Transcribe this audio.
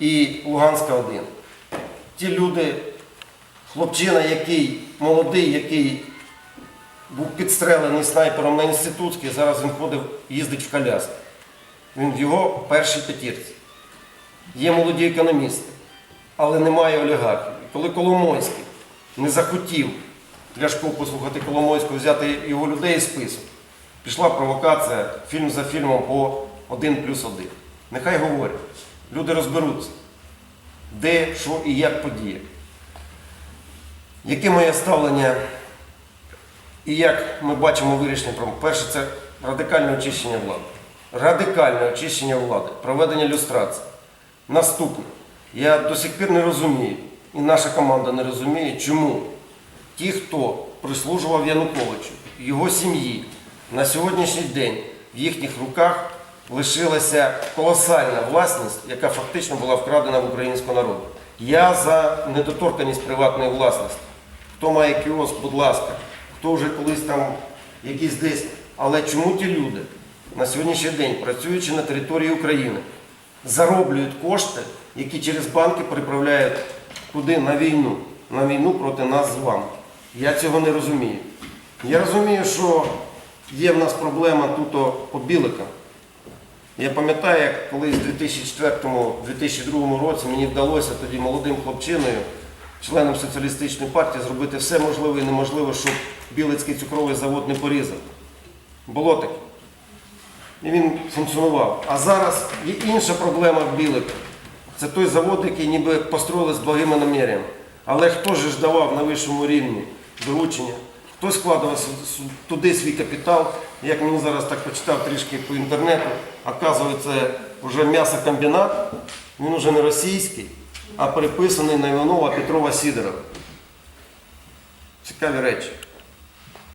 і Луганська 1. Ті люди, хлопчина, який молодий, який був підстрелений снайпером на інститутській, зараз він ходив, їздить в коляску. Він в його першій п'ятірці. Є молоді економісти, але немає олігархів. Коли Коломойський не захотів Ляшко послухати Коломойського, взяти його людей із список, пішла провокація фільм за фільмом по один плюс один. Нехай говорять, люди розберуться, де, що і як подіє. Яке моє ставлення і як ми бачимо вирішення проблем? Перше, це радикальне очищення влади. Радикальне очищення влади, проведення люстрації. Наступне. Я до сих пір не розумію, і наша команда не розуміє, чому ті, хто прислужував Януковичу, його сім'ї, на сьогоднішній день в їхніх руках лишилася колосальна власність, яка фактично була вкрадена в українського народу. Я за недоторканість приватної власності. Хто має кіоск, будь ласка, хто вже колись там якийсь десь. Але чому ті люди на сьогоднішній день, працюючи на території України, зароблюють кошти, які через банки переправляють куди? На війну. На війну проти нас з вами. Я цього не розумію. Я розумію, що є в нас проблема тут по біликам. Я пам'ятаю, як колись в 2004-2002 році мені вдалося тоді молодим хлопчиною, членом соціалістичної партії, зробити все можливе і неможливе, щоб Білицький цукровий завод не порізав. Було таке. І він функціонував. А зараз є інша проблема в Біликах. Це той завод, який ніби построїли з благими намірями. Але хто ж давав на вищому рівні доручення? Хто складував туди свій капітал? Як мені зараз так почитав трішки по інтернету, оказується, вже м'ясокомбінат, він вже не російський, а переписаний на Іванова Петрова Сідорова. Цікаві речі.